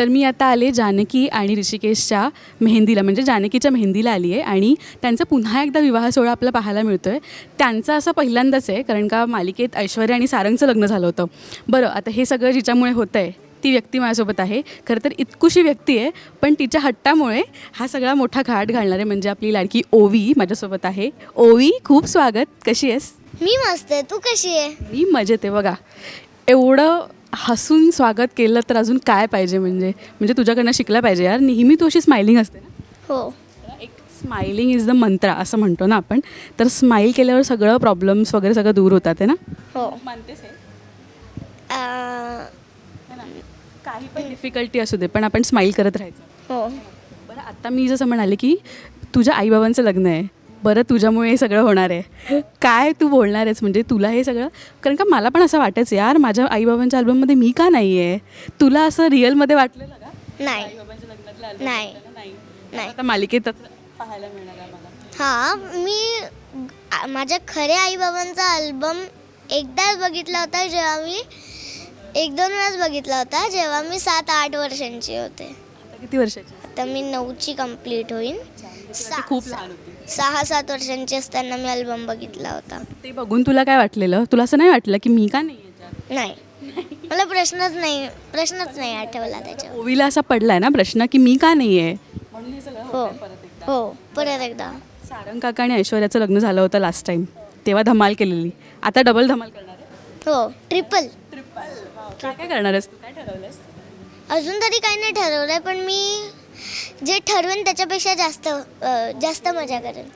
तर मी आता आले जानकी आणि ऋषिकेशच्या मेहंदीला म्हणजे जानकीच्या मेहंदीला आली आहे आणि त्यांचा पुन्हा एकदा विवाह सोहळा आपल्याला पाहायला मिळतो आहे त्यांचा असं पहिल्यांदाच आहे कारण का मालिकेत ऐश्वर्या आणि सारंगचं लग्न झालं होतं. बरं आता हे सगळं जिच्यामुळे होतं आहे ती व्यक्ती माझ्यासोबत आहे. खरं तर इतकुशी व्यक्ती आहे पण तिच्या हट्टामुळे हा सगळा मोठा घाट घालणार आहे म्हणजे आपली लाडकी ओवी माझ्यासोबत आहे. ओवी खूप स्वागत. कशी आहेस? मी मस्त आहे. तू कशी आहे? मी मजेत आहे बघा. एवढं हसून स्वागत केलं तर अजून काय पाहिजे म्हणजे? म्हणजे तुझ्याकडनं शिकलं पाहिजे यार. नेहमी तू अशी स्माइलिंग असते ना? हो. एक स्माइलिंग इज द मंत्र असं म्हणतो ना आपण. तर स्माईल केल्यावर सगळं प्रॉब्लेम्स वगैरे सगळं दूर होतात आहे ना? हो. मानतेस अं, काही पण डिफिकल्टी असू दे पण आपण स्माईल करत राहायचं. हो. बरं आता मी जसं म्हणाले की तुझ्या आईबाबांचं लग्न आहे. बरं तुझ्यामुळे हे सगळं होणार आहे. काय तू बोलणार आहेस? म्हणजे तुला हे सगळं कारण का मला पण असं वाटायचं यार माझ्या आईबाबांच्या अल्बममध्ये मी का नाही आहे तुला असं रिअलमध्ये वाटलेलं का? नाही. नाही. नाही. आता मालिकेत पाहायला मिळणार हां मी माझ्या खऱ्या आईबाबांचा अल्बम एकदाच बघितला होता जेव्हा मी एक दोन वेळाच बघितला होता जेव्हा मी सात आठ वर्षांची होते. किती वर्षाची? आता मी नऊची कंप्लीट होईन. सा- खूप लहान होती. सहा सात वर्षांची असताना मी अल्बम बघितला होता. ते बघून तुला काय वाटलेलं? तुला असं नाही वाटलं की मी का नाही याच्यात? नाही. मला प्रश्नच नाही प्रश्नच नाही आठवला त्याच्यावर. ओवीला असा पडलाय ना प्रश्न की मी का नाही आहे म्हणून हे सगळं हो हो परत एकदा. सारंग काका आणि ऐश्वर्याचं लग्न झालं होतं लास्ट टाइम तेव्हा धमाल केलेली. आता डबल धमाल करणार आहे. हो ट्रिपल काय काय करणार आहेस तू? काय ठरवलंस अजून तरी काही नाही ठरवलंय पण मी जे ठरवेन त्याच्यापेक्षा जास्त अं, जास्त मजा करेन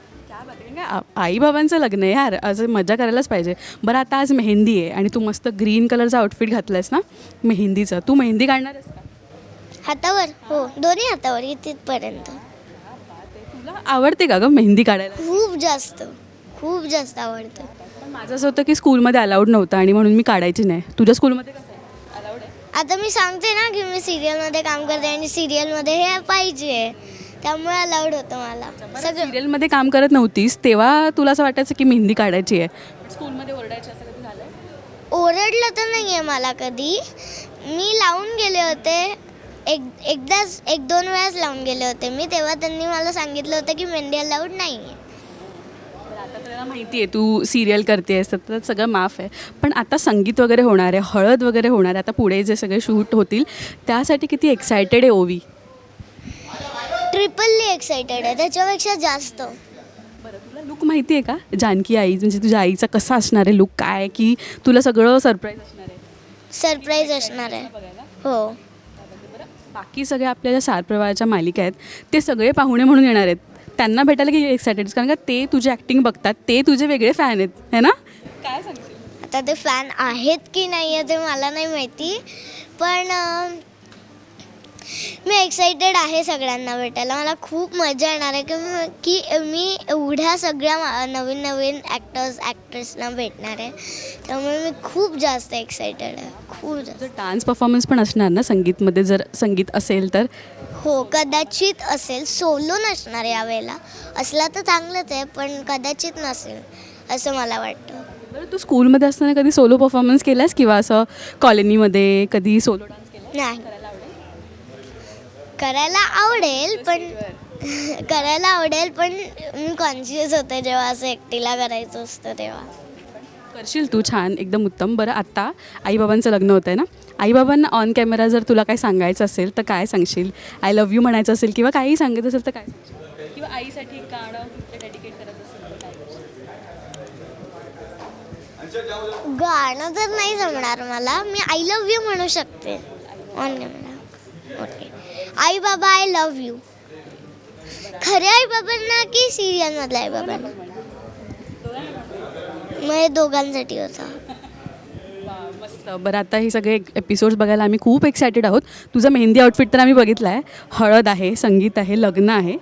आई बाबांचं लग्न आहे यार. आज मजा करायलाच पाहिजे. बरं आता आज मेहंदी आहे आणि तू मस्त ग्रीन कलरचा आउटफिट घातलायस ना? मेहंदीचं. तू मेहंदी काढणार आहेस का? हातावर? हो. दोन्ही हातावर इथपर्यंत. तुला आवडते का गं मेहंदी काढायला? खूप जास्त. खूप जास्त आवडतं. पण माझं असं होतं की स्कूलमध्ये अलाउड नव्हतं आणि म्हणून मी काढायची नाही. तुझ्या स्कूलमध्ये आता मी सांगते ना की मी सिरियलमध्ये काम करते आणि सिरियलमध्ये हे पाहिजे. त्यामुळे अलाउड होतं मला. सगळं सिरियलमध्ये काम करत नव्हतीस तेव्हा तुला असं वाटायचं की मेहंदी काढायची आहे. स्कूलमध्ये ओरडायची असं कधी झालं ओरडलं तर नाही आहे मला कधी. मी लावून गेले होते. एक एकदाच एक दोन वेळाच लावून गेले होते मी. तेव्हा त्यांनी मला सांगितलं होतं की मेहंदी अलाउड नाही आहे आता तुला माहिती आहे तू सिरियल करतेस तर तर सगळं माफ आहे. पण आता संगीत वगैरे होणार आहे हळद वगैरे होणार आहे. आता पुढे जे सगळे शूट होतील त्यासाठी किती एक्सायटेड आहे ओवी? ट्रिपलली एक्साइटेड आहे त्याच्यापेक्षा जास्त. बरं तुला लुक माहिती आहे का? जानकी आई म्हणजे तुझ्या आईचा कसा असणार आहे लुक काय की तुला सगळं सरप्राईज असणार आहे? सरप्राईज असणार आहे. हो. बाकी सगळे आपल्या ज्या सात प्रवाहाच्या मालिका आहेत ते सगळे पाहुणे म्हणून येणार आहेत. त्यांना भेटायला किती एक्सायटेड कारण का ते तुझी ॲक्टिंग बघतात ते तुझे वेगळे फॅन आहेत है ना? काय सांगशील? आता ते फॅन आहेत की नाही आहे ते मला नाही माहिती पण अं, मी एक्साइटेड आहे सगळ्यांना भेटायला. मला खूप मजा येणार आहे की मी- की मी एवढ्या सगळ्या मा- नवीन नवीन ॲक्टर्स ॲक्ट्रेसना भेटणार आहे. त्यामुळे मी खूप जास्त एक्साइटेड आहे. खूप जास्त. जर डान्स परफॉर्मन्स पण असणार ना संगीतमध्ये? जर संगीत असेल तर हो कदाचित असेल. सोलो नसणार यावेळेला. असला तर चांगलंच आहे पण कदाचित नसेल असं मला वाटतं. बरं तू स्कूलमध्ये असताना कधी सोलो परफॉर्मन्स केलास किंवा असं कॉलनीमध्ये कधी सोलो डान्स केला नाही. करायला आवडेल पण करायला आवडेल पण मी कॉन्शियस होते जेव्हा असं एकटीला करायचं असतं तेव्हा. करशील तू छान एकदम उत्तम. बरं आत्ता आईबाबांचं लग्न होतं आहे ना? आईबाबांना ऑन कॅमेरा जर तुला काय सांगायचं असेल तर काय सांगशील? आय लव्ह यू म्हणायचं असेल किंवा काही सांगत असेल तर काय सांगशील? किंवा आईसाठी गाणं डेडिकेट करत असेल तर काय गाणं तर नाही जमणार मला. मी आय लव्ह यू म्हणू शकते. ऑन कॅमेरा ओके आई बाबा आय लव्ह यू खरे आई बाबांना की सिरियलमधल्या आई बाबांना मग हे दोघांसाठी होता. वा, मस्त. बरं आता हे सगळे एपिसोड्स बघायला आम्ही खूप एक्सायटेड आहोत. तुझं मेहंदी आउटफिट तर आम्ही बघितलं आहे हळद आहे संगीत आहे लग्न आहे.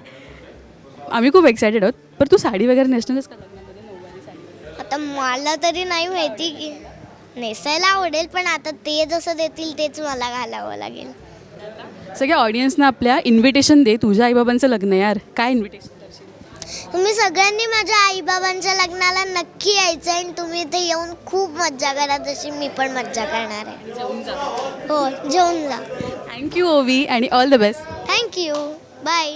आम्ही खूप एक्सायटेड आहोत. पण तू साडी वगैरे नेसणारच का लग्नामध्ये? नऊवारी साडी आता मला तरी नाही माहिती की नेसायला आवडेल पण आता ते जसं देतील तेच मला घालावं लागेल. सगळ्या ऑडियन्सना आपल्या इन्व्हिटेशन दे. तुझ्या आईबाबांचं लग्न आहे यार. काय इन्व्हिटेशन तुम्ही सगळ्यांनी माझ्या आईबाबांच्या लग्नाला नक्की यायचं आणि तुम्ही इथे येऊन खूप मज्जा करा जशी मी पण मज्जा करणार आहे. हो जेवून जा. थँक्यू ओवी आणि all the best thank you bye